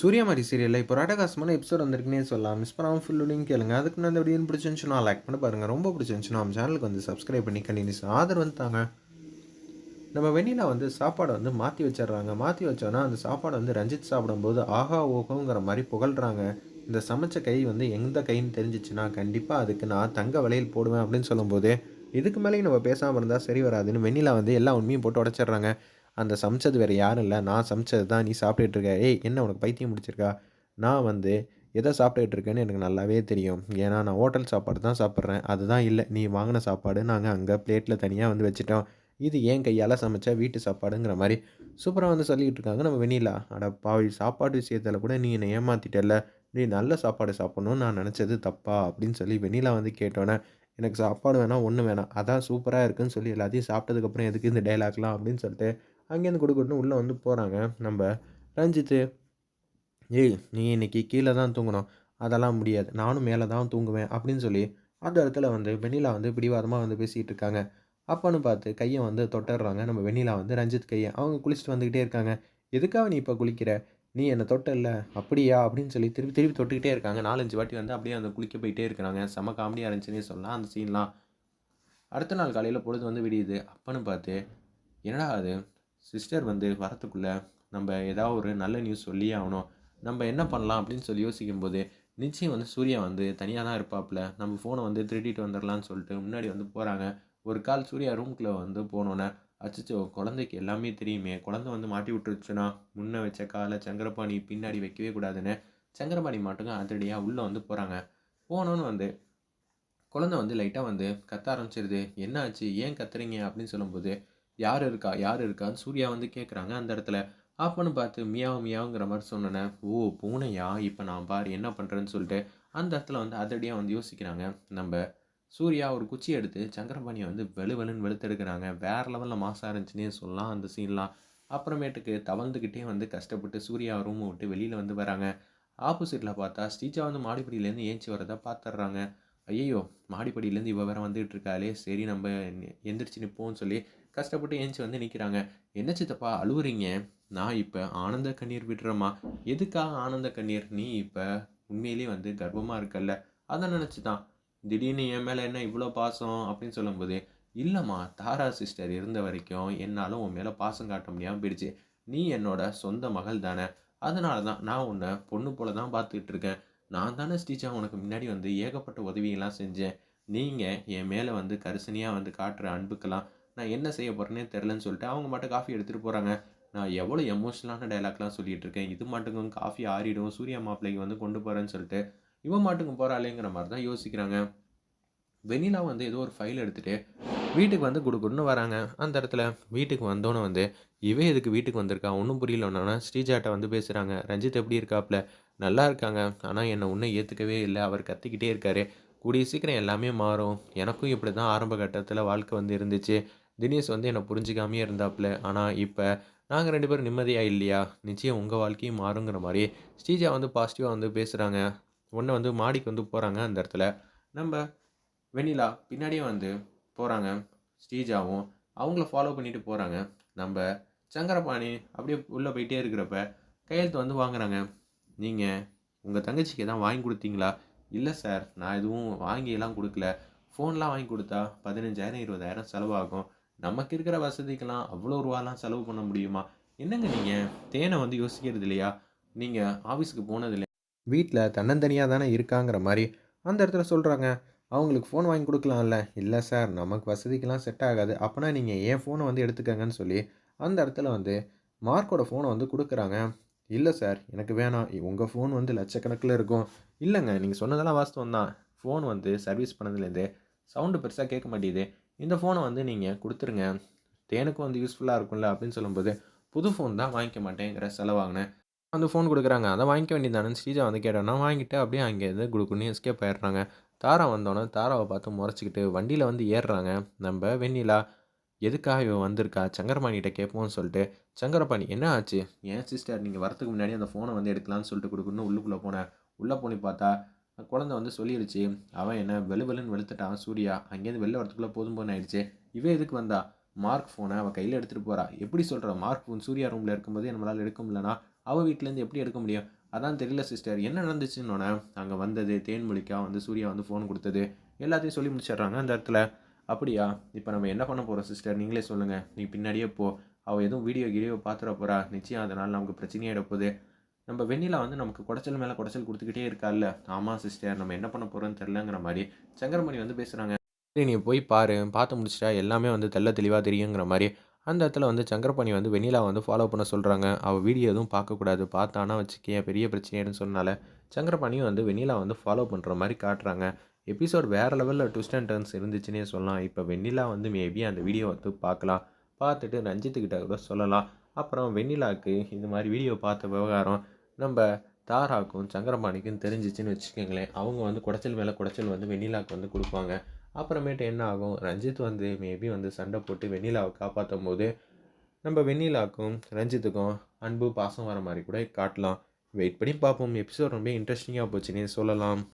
சூரியமாரி சீரியலில் இப்போ ராடகாசமான எபிசோட் வந்திருக்குன்னே சொல்லலாம். மிஸ் பண்ணாமல் ஃபுல்லுடையும் கேளுங்க. அதுக்கு நான் அந்த வீடியோ பிடிச்சிருந்துச்சுன்னா லைக் பண்ணி பாருங்கள் ரொம்ப பிடிச்சிருந்துச்சுன்னா நம்ம சேனலுக்கு வந்து சப்ஸ்கிரைப் பண்ணி கண்டினியூஸ் ஆதரவு வந்து தாங்க. நம்ம வெண்ணிலா வந்து சாப்பாடை வந்து மாற்றி வச்சிடுறாங்க. மாற்றி வச்சோன்னா அந்த சாப்பாடை வந்து ரஞ்சித் சாப்பிடும்போது ஆஹா ஓகோங்கிற மாதிரி புகழ்கிறாங்க இந்த சமைச்ச கை வந்து எந்த கைன்னு தெரிஞ்சிச்சுன்னா கண்டிப்பாக அதுக்கு நான் தங்க வலையில் போடுவேன் அப்படின்னு சொல்லும்போது இதுக்கு மேலேயும் நம்ம பேசாமல் இருந்தால் சரி வராதுன்னு வெண்ணிலா வந்து எல்லா உண்மையும் போட்டு உடச்சிட்றாங்க. அந்த சமைச்சது வேறு யாரும் இல்லை. நான் சமைச்சது தான் நீ சாப்பிட்டுட்டு இருக்க. ஏய் என்ன உனக்கு பைத்தியம் முடிச்சிருக்கா நான் வந்து எதை சாப்பிட்டுட்டு இருக்கேன்னு எனக்கு நல்லாவே தெரியும். ஏன்னா நான் ஹோட்டல் சாப்பாடு தான் சாப்பிட்றேன். அதுதான் இல்லை. நீ வாங்கின சாப்பாடு நாங்கள் அங்கே பிளேட்டில் தனியாக வந்து வச்சுட்டோம். இது ஏன் கையால் சமைச்சா வீட்டு சாப்பாடுங்கிற மாதிரி சூப்பராக வந்து சொல்லிக்கிட்டு இருக்காங்க நம்ம வெண்ணிலா. அட பாவி சாப்பாடு விஷயத்தில் கூட நீ என்னை ஏமாத்திட்டல நீ நல்ல சாப்பாடு சாப்பிட்ணுன்னு நான் நினச்சது தப்பா? அப்படின்னு சொல்லி வெண்ணிலா வந்து கேட்டோன்னே எனக்கு சாப்பாடு வேணாம் ஒன்று வேணாம். அதான் சூப்பராக இருக்குன்னு சொல்லி எல்லாத்தையும் சாப்பிட்டதுக்கப்புறம் எதுக்கு இந்த டைலாக்லாம் அப்படின்னு சொல்லிட்டு அங்கேருந்து கொடுக்கணும் உள்ளே வந்து போகிறாங்க நம்ம ரஞ்சித்து ஏய் நீ இன்னைக்கு கீழே தான் தூங்கணும். அதெல்லாம் முடியாது. நானும் மேலே தான் தூங்குவேன். அப்படின்னு சொல்லி அந்த இடத்துல வந்து வெண்ணிலா வந்து பிடிவாதமாக வந்து பேசிகிட்டு இருக்காங்க. அப்பான்னு பார்த்து கையை வந்து தொட்டுடுறாங்க. நம்ம வெண்ணிலா வந்து ரஞ்சித் கையை அவங்க குளிச்சுட்டு வந்துக்கிட்டே இருக்காங்க. எதுக்காக நீ இப்போ குளிக்கிற? நீ என்னை தொட்டல அப்படியா? அப்படின்னு சொல்லி திருப்பி திருப்பி தொட்டுக்கிட்டே இருக்காங்க. நாலஞ்சு வாட்டி வந்து அப்படியே அந்த குளிக்க போயிட்டே இருக்கிறாங்க. செம காமெடியாக இருந்துச்சுன்னே சொல்லலாம் அந்த சீன்லாம் அடுத்த நாள் காலையில் பொழுது வந்து விடியுது. அப்பன்னு பார்த்து என்னடா அது? சிஸ்டர் வந்து வரத்துக்குள்ளே நம்ம ஏதாவது ஒரு நல்ல நியூஸ் சொல்லியே ஆகணும். நம்ம என்ன பண்ணலாம் அப்படின்னு சொல்லி யோசிக்கும்போது நிச்சயம் வந்து சூர்யா வந்து தனியாக தான் இருப்பாப்புல. நம்ம ஃபோனை வந்து திருடிட்டு வந்துடலான்னு சொல்லிட்டு முன்னாடி வந்து போகிறாங்க ஒரு கால் சூர்யா ரூம்குள்ளே வந்து போனோன்னே அச்சோ குழந்தைக்கு எல்லாமே தெரியுமே. குழந்தை வந்து மாட்டி விட்டுருச்சுன்னா முன்ன வச்ச காலை சங்கரபாணி பின்னாடி வைக்கவே கூடாதுன்னு சங்கரபாணி மட்டும் அதிரடியாக உள்ளே வந்து போகிறாங்க போனோன்னு வந்து குழந்தை வந்து லைட்டாக வந்து கத்த ஆரம்பிச்சிருது. என்ன ஆச்சு? ஏன் கத்துறீங்க? அப்படின்னு சொல்லும்போது யார் இருக்கா? யார் இருக்கான்னு சூர்யா வந்து கேட்குறாங்க அந்த இடத்துல அப்பன்னு பார்த்து மியாவும் மியாவுங்கிற மாதிரி சொன்னேனே. ஓ பூனையா? இப்போ நான் பார் என்ன பண்ணுறேன்னு சொல்லிட்டு அந்த இடத்துல வந்து அதிரடியாக வந்து யோசிக்கிறாங்க. நம்ம சூர்யா ஒரு குச்சி எடுத்து சங்கரபாணியை வந்து வெளு வெளுன்னு வெளுத்தெடுக்கிறாங்க. வேறு லெவலில் மாசாக இருந்துச்சுன்னே சொல்லலாம் அந்த சீன்லாம். அப்புறமேட்டுக்கு தவழ்ந்துக்கிட்டே வந்து கஷ்டப்பட்டு சூர்யா ரூமை விட்டு வெளியில் வந்து வராங்க. ஆப்போசிட்டில் பார்த்தா ஸ்ரீஜா வந்து மாடிப்படியிலேருந்து ஏஞ்சி வரதை பார்த்துட்றாங்க ஐயோ மாடிப்படியிலேருந்து இவ வேற வந்துகிட்டு இருக்காளே சரி நம்ம எந்திரிச்சு நிற்போம்னு சொல்லி கஷ்டப்பட்டு ஏஞ்சி வந்து நிற்கிறாங்க என்ன சித்தப்பா அழுவுறீங்க? நான் இப்போ ஆனந்த கண்ணீர் விடுறேம்மா. எதுக்காக ஆனந்த கண்ணீர்? நீ இப்போ உண்மையிலேயே வந்து கர்ப்பமாக இருக்கல்ல. அதை நினச்சி தான் திடீர்னு என் மேலே என்ன இவ்வளோ பாசம்? அப்படின்னு சொல்லும்போது இல்லைம்மா தாரா சிஸ்டர் இருந்த வரைக்கும் என்னாலும் உன் மேலே பாசம் காட்ட முடியாமல் போயிடுச்சு. நீ என்னோட சொந்த மகள் தானே. அதனால தான் நான் உன்னை பொண்ணு போல தான் பார்த்துக்கிட்டு இருக்கேன். நான் தானே ஸ்டீச்சா உனக்கு முன்னாடி வந்து ஏகப்பட்ட உதவியெல்லாம் செஞ்சேன். நீங்கள் என் மேலே வந்து கரிசனையாக வந்து காட்டுற அன்புக்கெல்லாம் நான் என்ன செய்ய போகிறேனே தெரிலன்னு சொல்லிட்டு அவங்க மட்டும் காஃபி எடுத்துகிட்டு போகிறாங்க நான் எவ்வளோ எமோஷ்னலான டைலாக்லாம் சொல்லிட்டு இருக்கேன். இது மாட்டுக்கும் காஃபி ஆறிடும் சூர்யா மாப்பிள்ளைக்கு வந்து கொண்டு போகிறேன்னு சொல்லிட்டு இவன் மாட்டுக்கும் போகிறாளேங்கிற மாதிரி தான் யோசிக்கிறாங்க. வெண்ணிலா வந்து ஏதோ ஒரு ஃபைல் எடுத்துகிட்டு வீட்டுக்கு வந்து குடுக்குன்னு வராங்க. அந்த இடத்துல வீட்டுக்கு வந்தோன்னே வந்து இவன் எதுக்கு வீட்டுக்கு வந்திருக்கா? ஒன்றும் புரியலன்னா ஸ்ரீஜாட்ட வந்து பேசுகிறாங்க ரஞ்சித் எப்படி இருக்காப்புல நல்லா இருக்காங்க. ஆனால் என்னை ஒன்றும் ஏற்றுக்கவே இல்லை. அவர் கத்திக்கிட்டே இருக்காரு. கூடிய சீக்கிரம் எல்லாமே மாறும். எனக்கும் இப்படி தான் ஆரம்ப கட்டத்தில் வாழ்க்கை வந்து இருந்துச்சு. தினேஷ் வந்து என்னை புரிஞ்சிக்காமே இருந்தாப்புல. ஆனால் இப்போ நாங்கள் ரெண்டு பேரும் நிம்மதியாக இல்லையா? நிச்சயம் உங்கள் வாழ்க்கையும் மாறுங்கிற மாதிரி ஸ்ரீஜா வந்து பாசிட்டிவாக வந்து பேசுகிறாங்க ஒன்று வந்து மாடிக்கு வந்து போகிறாங்க அந்த இடத்துல. நம்ம வெண்ணிலா பின்னாடியே வந்து போகிறாங்க ஸ்ரீஜாவும் அவங்கள ஃபாலோ பண்ணிட்டு போகிறாங்க நம்ம சங்கரபாணி அப்படியே உள்ளே போயிட்டே இருக்கிறப்ப கையெழுத்து வந்து வாங்குறாங்க. நீங்கள் உங்கள் தங்கச்சிக்கு எதாவது வாங்கி கொடுத்தீங்களா? இல்லை சார் நான் எதுவும் வாங்கியெல்லாம் கொடுக்கல. ஃபோன்லாம் வாங்கி கொடுத்தா பதினஞ்சாயிரம் இருபதாயிரம் செலவாகும். நமக்கு இருக்கிற வசதிக்கெல்லாம் அவ்வளோ ரூபாலாம் செலவு பண்ண முடியுமா? என்னங்க நீங்கள் தேனை வந்து யோசிக்கிறது இல்லையா? நீங்கள் ஆஃபீஸுக்கு போனது இல்லையா? வீட்டில் தன்னந்தனியாக தானே இருக்காங்கிற மாதிரி அந்த இடத்துல சொல்கிறாங்க அவங்களுக்கு ஃபோன் வாங்கி கொடுக்கலாம்ல. இல்லை சார் நமக்கு வசதிக்கெல்லாம் செட் ஆகாது. அப்போனா நீங்கள் ஏன் ஃபோனை வந்து எடுத்துக்கங்கன்னு சொல்லி அந்த இடத்துல வந்து மார்க்கோட ஃபோனை வந்து கொடுக்குறாங்க. இல்லை சார் எனக்கு வேணாம். உங்கள் ஃபோன் வந்து லட்சக்கணக்கில் இருக்கும். இல்லைங்க நீங்கள் சொன்னதெல்லாம் வாஸ்தவம் தான் ஃபோன் வந்து சர்வீஸ் பண்ணதுலேருந்து சவுண்டு பெருசாக கேட்க மாட்டேங்குது. இந்த ஃபோனை வந்து நீங்கள் கொடுத்துருங்க. தேனுக்கும் வந்து யூஸ்ஃபுல்லாக இருக்கும்ல அப்படின்னு சொல்லும்போது புது ஃபோன் தான் வாங்கிக்க மாட்டேங்கிற செலவாங்கினேன் அந்த ஃபோன் கொடுக்குறாங்க. அதை வாங்கிக்க வேண்டியதானு ஸ்ரீஜா வந்து கேட்டோன்னா வாங்கிட்டு அப்படியே அங்கே இது கொடுக்குன்னு எஸ்கேப் ஆயிடுறாங்க. தாரா வந்தோடனே தாராவை பார்த்து முறைச்சிக்கிட்டு வண்டியில் வந்து ஏறுறாங்க. நம்ம வெண்ணிலா எதுக்காக இவன் வந்திருக்கா? சங்கரபாணிகிட்ட கேட்போம்னு சொல்லிட்டு சங்கரபாணி என்ன ஆச்சு? ஏன் சிஸ்டர் நீங்கள் வரத்துக்கு முன்னாடி அந்த ஃபோனை வந்து எடுக்கலாம்னு சொல்லிட்டு கொடுக்குன்னு உள்ளுக்குள்ளே போனேன் உள்ளே போனி பார்த்தா குழந்தை வந்து சொல்லிடுச்சு அவன் என்ன வெளு வெளுன்னு வெளுத்துட்டான் சூர்யா. அங்கேருந்து வெளில வரத்துக்குள்ளே போதும் போன ஆயிடுச்சு. இவன் எதுக்கு வந்தா? மார்க் ஃபோனை அவள் கையில் எடுத்துகிட்டு போகிறா எப்படி சொல்கிற மார்க் ஃபோன் சூர்யா ரூமில் இருக்கும்போது நம்மளால் எடுக்க முடியலனா அவள் வீட்டிலேருந்து எப்படி எடுக்க முடியும்? அதான் தெரியல சிஸ்டர் என்ன நடந்துச்சுன்னொன்னே அங்கே வந்தது தேன்மொழிக்கா வந்து சூர்யா வந்து ஃபோன் கொடுத்தது. எல்லாத்தையும் சொல்லி முடிச்சிடுறாங்க அந்த இடத்துல. அப்படியா இப்போ நம்ம என்ன பண்ண போகிறோம் சிஸ்டர் நீங்களே சொல்லுங்கள் நீ பின்னாடியே போ. அவள் எதுவும் வீடியோ கீடியோ பார்த்துட போகிறா நிச்சயம் அதனால் நமக்கு பிரச்சனையாக போகுது. நம்ம வெண்ணிலா வந்து நமக்கு குடைச்சல் மேலே குடைச்சல் கொடுத்துக்கிட்டே இருக்கால்ல ஆமாம் சிஸ்டர் நம்ம என்ன பண்ண போகிறோன்னு தெரிலங்கிற மாதிரி சங்கரமணி வந்து பேசுகிறாங்க சரி நீ போய் பாரு. பார்த்து முடிச்சிட்டா எல்லாமே வந்து தெள்ள தெளிவாக தெரியுங்கிற மாதிரி அந்த இடத்துல வந்து சங்கரபாணி வந்து வெண்ணிலா வந்து ஃபாலோ பண்ண சொல்கிறாங்க அவள் வீடியோ எதுவும் பார்க்கக்கூடாது. பார்த்தானா வச்சுக்கேன் பெரிய பிரச்சனைன்னு சொன்னால சங்கரபாணியும் வந்து வெண்ணிலா வந்து ஃபாலோ பண்ணுற மாதிரி காட்டுறாங்க. எபிசோட் வேறு லெவலில் ட்விஸ்ட் அண்ட் டர்ன்ஸ் இருந்துச்சுன்னே சொல்லலாம். இப்போ வெண்ணிலா வந்து மேபி அந்த வீடியோ வந்து பார்க்கலாம். பார்த்துட்டு ரஞ்சித்துக்கிட்ட கூட சொல்லலாம். அப்புறம் வெண்ணிலாவுக்கு இந்த மாதிரி வீடியோ பார்த்த விவகாரம் நம்ம தாராக்கும் சங்கரபாணிக்கும் தெரிஞ்சிச்சுன்னு வச்சுக்கோங்களேன். அவங்க வந்து குடைச்சல் மேலே குடைச்சல் வந்து வெண்ணிலாவுக்கு வந்து கொடுப்பாங்க. அப்புறமேட்டு என்ன ஆகும்? ரஞ்சித் வந்து மேபி வந்து சண்டை போட்டு வெண்ணிலாவை காப்பாற்றும் போது நம்ம வெண்ணிலாவுக்கும் ரஞ்சித்துக்கும் அன்பு பாசம் வர மாதிரி கூட காட்டலாம். வெயிட் பண்ணி பார்ப்போம். எபிசோட் ரொம்ப இன்ட்ரெஸ்டிங்காக போச்சுன்னே சொல்லலாம்.